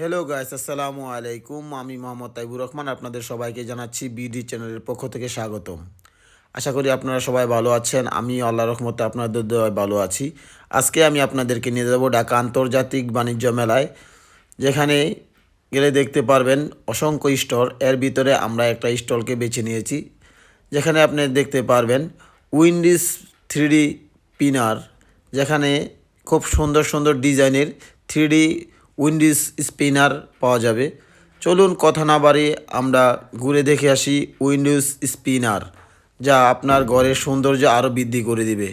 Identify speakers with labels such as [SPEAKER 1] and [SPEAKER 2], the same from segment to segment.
[SPEAKER 1] Hello guys আসসালামু আলাইকুম। আমি মোহাম্মদ তাইবুর রহমান, আপনাদের সবাইকে জানাচ্ছি বিডি চ্যানেলের পক্ষ থেকে স্বাগতম। আশা করি আপনারা সবাই ভালো আছেন। আমি আল্লাহ রহমতে আপনাদের দোয়ায় ভালো আছি। আজকে আমি আপনাদেরকে নিয়ে যাব ঢাকা আন্তর্জাতিক বাণিজ্য মেলায়, যেখানে গেলে দেখতে পারবেন অসংখ্য স্টল। এর ভিতরে আমরা একটা স্টলকে বেছে নিয়েছি, যেখানে আপনি দেখতে পারবেন উইন্ডিজ থ্রিডি পিনার, যেখানে খুব সুন্দর সুন্দর ডিজাইনের থ্রিডি উইন্ডিজ স্পিনার পাওয়া যাবে। চলুন কথা না বাড়িয়ে আমরা ঘুরে দেখে আসি উইন্ডিজ স্পিনার, যা আপনার ঘরের সৌন্দর্য আরও বৃদ্ধি করে দিবে।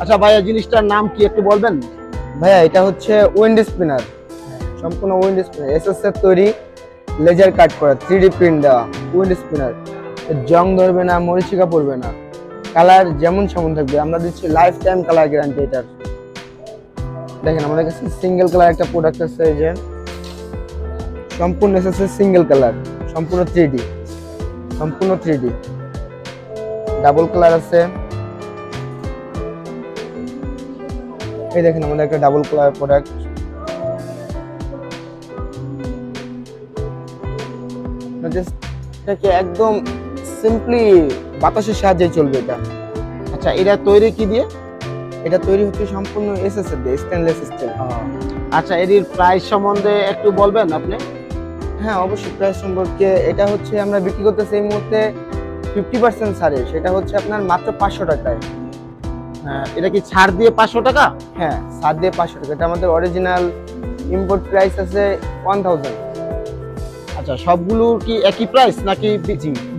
[SPEAKER 2] আচ্ছা ভাইয়া, জিনিসটার নাম কি একটু বলবেন?
[SPEAKER 3] ভাইয়া, এটা হচ্ছে উইন্ড স্পিনার। সম্পূর্ণ উইন্ড স্পিনার। এসএস এর তৈরি লেজার কাট করা থ্রি ডি প্রিন্ট দেওয়া উইন্ড স্পিনার। জং ধরবে না, মরিচিকা পড়বে না। কালার যেমন সেমন থাকবে। আমরা দিচ্ছি লাইফ টাইম কালার গ্যারান্টি এটার। দেখেন, আমাদের কাছে সিঙ্গেল কালার একটা প্রোডাক্ট আছে, এই যে সম্পূর্ণ এর সিঙ্গেল কালার সম্পূর্ণ থ্রি ডি সম্পূর্ণ থ্রি ডি ডাবল কালার আছে। এই দেখেন আমাদের একটা ডাবল কালার প্রোডাক্ট এটাকে একদম সিম্পলি বাতাসের সাহায্যে চলবে এটা।
[SPEAKER 2] আচ্ছা এটা তৈরি কি দিয়ে?
[SPEAKER 3] এটা তৈরি হচ্ছে সম্পূর্ণ এসএস এর দিয়ে স্টেনলেস স্টিল
[SPEAKER 2] আচ্ছা এটির প্রাইস সম্বন্ধে একটু বলবেন আপনি?
[SPEAKER 3] হ্যাঁ অবশ্যই প্রাইস সম্পর্কে এটা হচ্ছে আমরা বিক্রি করতেছি এই মুহূর্তে ফিফটি পার্সেন্ট ছাড়ে। সেটা হচ্ছে আপনার মাত্র পাঁচশো টাকায়।
[SPEAKER 2] এটা কি ছাড় দিয়ে পাঁচশো টাকা?
[SPEAKER 3] হ্যাঁ সাত দিয়ে পাঁচশো টাকা। এটা আমাদের অরিজিনাল ইম্পোর্ট প্রাইস আছে ওয়ান থাউজেন্ড
[SPEAKER 2] আচ্ছা সবগুলোর কি একই প্রাইস নাকি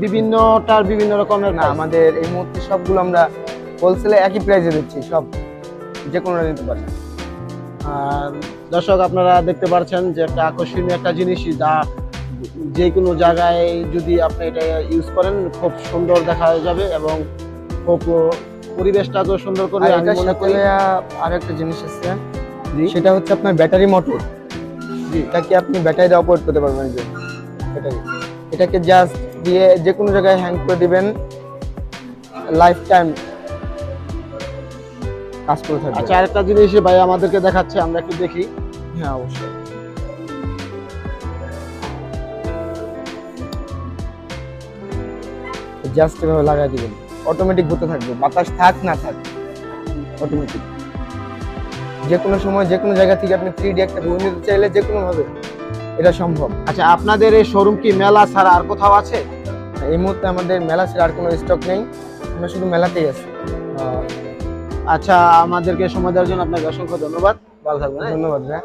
[SPEAKER 2] বিভিন্নটার বিভিন্ন রকমের
[SPEAKER 3] না আমাদের এই মুহূর্তে সবগুলো আমরা হোলসেলে একই প্রাইসে দিচ্ছি সব যে কোনো নিতে
[SPEAKER 2] আর দর্শক আপনারা দেখতে পাচ্ছেন যে একটা আকর্ষণীয় একটা জিনিস যা যে কোনো জায়গায় যদি আপনি এটা ইউজ করেন খুব সুন্দর দেখা যাবে এবং খুব পরিবেশটাকেও সুন্দর করে আমি মনে করি
[SPEAKER 3] আর একটা জিনিস আছে। সেটা হচ্ছে আপনার ব্যাটারি মোটর।
[SPEAKER 2] জি।
[SPEAKER 3] এটাকে আপনি ব্যাটারি অপারেট করতে পারবেন যে ব্যাটারি। এটাকে জাস্ট দিয়ে যে কোনো জায়গায় হ্যাং করে দিবেন। লাইফ টাইম কাজ করে থাকবে।
[SPEAKER 2] আচ্ছা আরেকটা জিনিস ভাই আমাদেরকে দেখাচ্ছে আমরা একটু দেখি।
[SPEAKER 3] হ্যাঁ অবশ্যই। জাস্ট এভাবে লাগাই দিবেন। অটোমেটিক ঘুরতে থাকবে বাতাস থাক না থাক অটোমেটিক যে কোনো সময় যে কোনো জায়গা থেকে আপনি থ্রি ডি একটা ভিউ নিতে চাইলে যে কোনো ভাবে এটা সম্ভব।
[SPEAKER 2] আচ্ছা আপনাদের এই শোরুম কি মেলা ছাড়া আর কোথাও আছে?
[SPEAKER 3] এই মুহূর্তে আমাদের মেলা ছাড়া আর কোনো স্টক নেই আমরা শুধু মেলাতেই আছি।
[SPEAKER 2] আচ্ছা আমাদেরকে সময় দেওয়ার জন্য আপনাকে অসংখ্য ধন্যবাদ। ভালো থাকবেন হ্যাঁ?
[SPEAKER 3] ধন্যবাদ ভাইয়া।